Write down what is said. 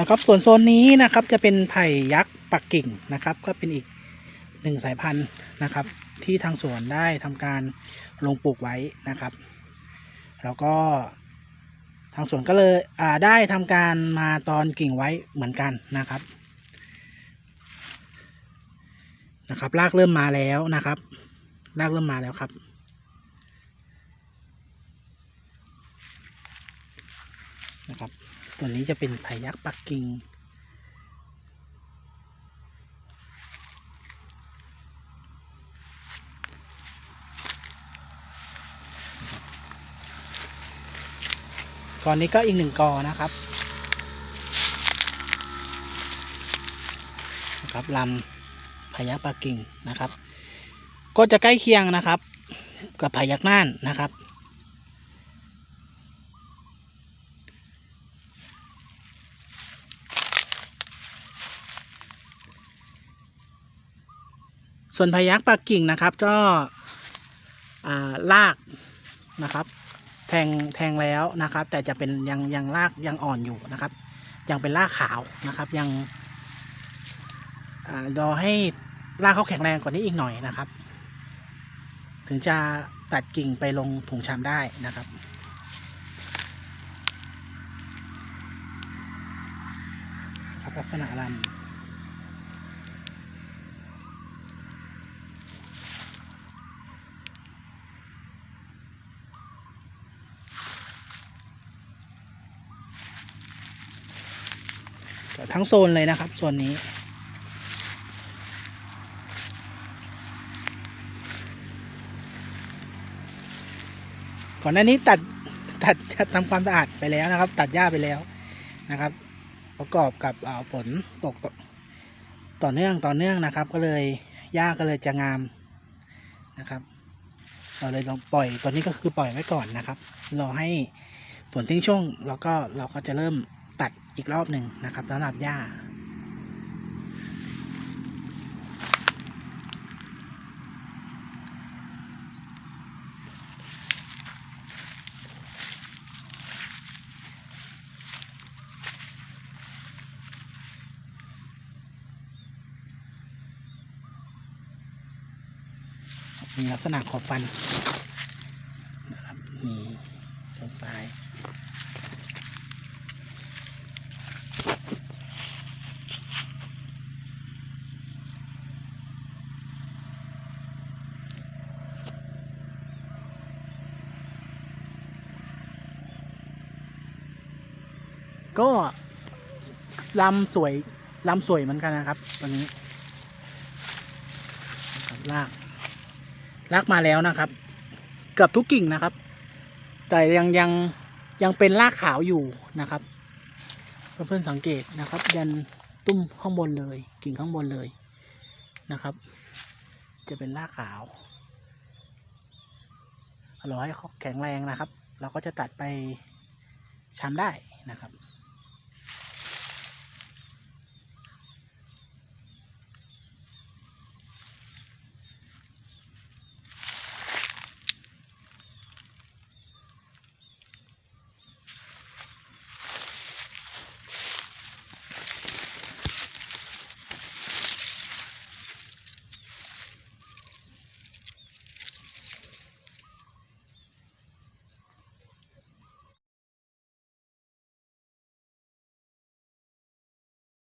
นะครับ ส่วนโซนนี้นะครับจะเป็นไผ่ยักษ์ปักกิ่งนะครับ ก็เป็นอีกหนึ่งสายพันธุ์นะครับ ที่ทางสวนได้ทำการลงปลูกไว้นะครับ แล้วก็ทางสวนก็เลยอ่าได้ทำการมาตอนกิ่งไว้เหมือนกันนะครับนะครับรากเริ่มมาแล้วนะครับรากเริ่มมาแล้วครับ นะครับ ตัวนี้จะเป็นไผ่ยักษ์ปักกิ่งก่อนนี้ก็อีกหนึ่งกอนะครับนะครับลำพยักปักกิ่งนะครับ ก็จะใกล้เคียงนะครับ กับพยักน่านนะครับ ส่วนพยักปักกิ่งนะครับ ก็าลากนะครับ แทงแทงแล้วนะครับ แต่จะเป็นยังยังรากยังอ่อนอยู่นะครับ ยังเป็นรากขาวนะครับ ยังรอให้รากเขาแข็งแรงกว่านี้อีกหน่อยนะครับ ถึงจะตัดกิ่งไปลงถุงชามได้นะครับครับลักษณะลำ ทั้งโซนเลยนะครับโซนนี้ ก่อนหน้านี้ตัดตัดทำความสะอาดไปแล้วนะครับ ตัดหญ้าไปแล้วนะครับ ประกอบกับอ่าฝนตกต่อเนื่องต่อเนื่องนะครับ ก็เลยหญ้าก็เลยจะงามนะครับ เราเลยลองปล่อยตอนนี้ก็คือปล่อยไว้ก่อนนะครับรอให้ฝนทิ้งช่วงแล้วก็เราก็จะเริ่ม อีกรอบหนึ่งนะครับสำหรับหญ้ามีลักษณะขอบฟันนะครับมีตรงปลาย ก็ลำสวยลำสวยเหมือนกันนะครับตัวนี้ลากลากมาแล้วนะครับ เกือบทุกกิ่งนะครับ แต่ยังยังยังเป็นรากขาวอยู่นะครับ เพื่อนๆสังเกตนะครับ ยันตุ้มข้างบนเลย กิ่งข้างบนเลยนะครับ จะเป็นรากขาวรอให้เขาแข็งแรงนะครับ เราก็จะตัดไปชำได้นะครับ